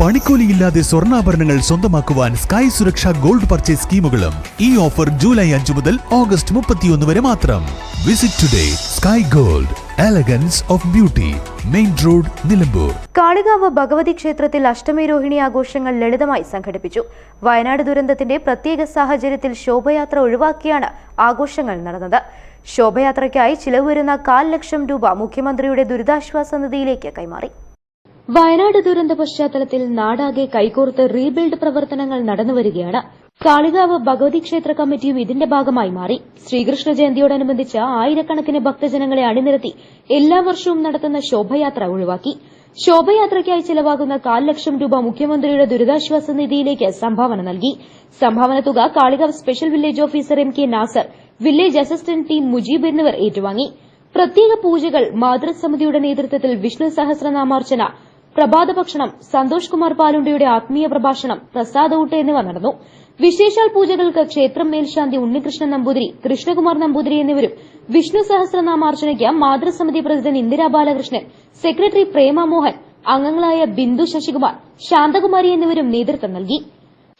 പണിക്കൂലിയില്ലാതെ സ്വർണാഭരണങ്ങൾ സ്വന്തമാക്കുവാൻ sky Suraksha gold purchase സ്കീമുകളും ഈ ഓഫർ ജൂലൈ അഞ്ചു മുതൽ ഓഗസ്റ്റ് മുപ്പത്തിയൊന്ന് വരെ മാത്രം. Visit today sky gold elegance of beauty main road Nilambur. Kalikavu Bhagavathi ക്ഷേത്രത്തിൽ അഷ്ടമി രോഹിണി ആഘോഷങ്ങൾ ലളിതമായി സംഘടിപ്പിച്ചു. വയനാട് ദുരന്തത്തിന്റെ പ്രത്യേക സാഹചര്യത്തിൽ ശോഭയാത്ര ഒഴിവാക്കിയാണ് ആഘോഷങ്ങൾ നടന്നത്. ശോഭയാത്രയ്ക്കായി ചിലവ് വരുന്ന കാൽ ലക്ഷം രൂപ മുഖ്യമന്ത്രിയുടെ ദുരിതാശ്വാസ നിധിയിലേക്ക് കൈമാറി. വയനാട് ദുരന്ത പശ്ചാത്തലത്തിൽ നാടാകെ കൈകോർത്ത് റീബിൽഡ് പ്രവർത്തനങ്ങൾ നടന്നുവരികയാണ്. കാളികാവ് ഭഗവതി ക്ഷേത്ര കമ്മിറ്റിയും ഇതിന്റെ ഭാഗമായി മാറി. ശ്രീകൃഷ്ണ ജയന്തിയോടനുബന്ധിച്ച് ആയിരക്കണക്കിന് ഭക്തജനങ്ങളെ അണിനിരത്തി എല്ലാ വർഷവും നടത്തുന്ന ശോഭയാത്ര ഒഴിവാക്കി. ശോഭയാത്രയ്ക്കായി ചിലവാകുന്ന കാൽ ലക്ഷം രൂപ മുഖ്യമന്ത്രിയുടെ ദുരിതാശ്വാസ നിധിയിലേക്ക് സംഭാവന നൽകി. സംഭാവന തുക Kalikavu special village officer M K Nasar village assistant team Mujeeb എന്നിവർ ഏറ്റുവാങ്ങി. പ്രത്യേക പൂജകൾ മാതൃസമിതിയുടെ നേതൃത്വത്തിൽ വിഷ്ണു സഹസ്രനാമാർച്ചന പ്രഭാത ഭക്ഷണം സന്തോഷ് കുമാർ പാലുണ്ടയുടെ ആത്മീയ പ്രഭാഷണം പ്രസാദൌട്ട് എന്നിവ നടന്നു. വിശേഷാൽ പൂജകൾക്ക് ക്ഷേത്രം മേൽശാന്തി ഉണ്ണികൃഷ്ണൻ നമ്പൂതിരി കൃഷ്ണകുമാർ നമ്പൂതിരി എന്നിവരും വിഷ്ണു സഹസ്രനാമാർച്ചനയ്ക്ക് മാതൃസമിതി പ്രസിഡന്റ് ഇന്ദിരാ ബാലകൃഷ്ണൻ സെക്രട്ടറി പ്രേമമോഹൻ അംഗങ്ങളായ ബിന്ദു ശശികുമാർ ശാന്തകുമാരി എന്നിവരും നേതൃത്വം നൽകി.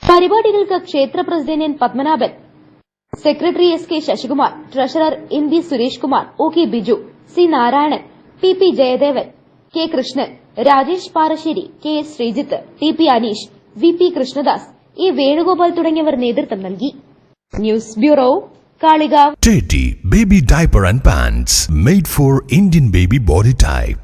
പരിപാടികൾക്ക് ക്ഷേത്ര president N Padmanabhan secretary S K Sasikumar treasurer M B Suresh Kumar O K Biju C Narayanan P P Jayadevan K Krishnan Rajesh Parassery K S Sreejith T P Aneesh V P Krishnadas A Venugopal തുടങ്ങിയവർ നേതൃത്വം നൽകി news bureau Kalikavu baby diaper and pants made for Indian baby body type.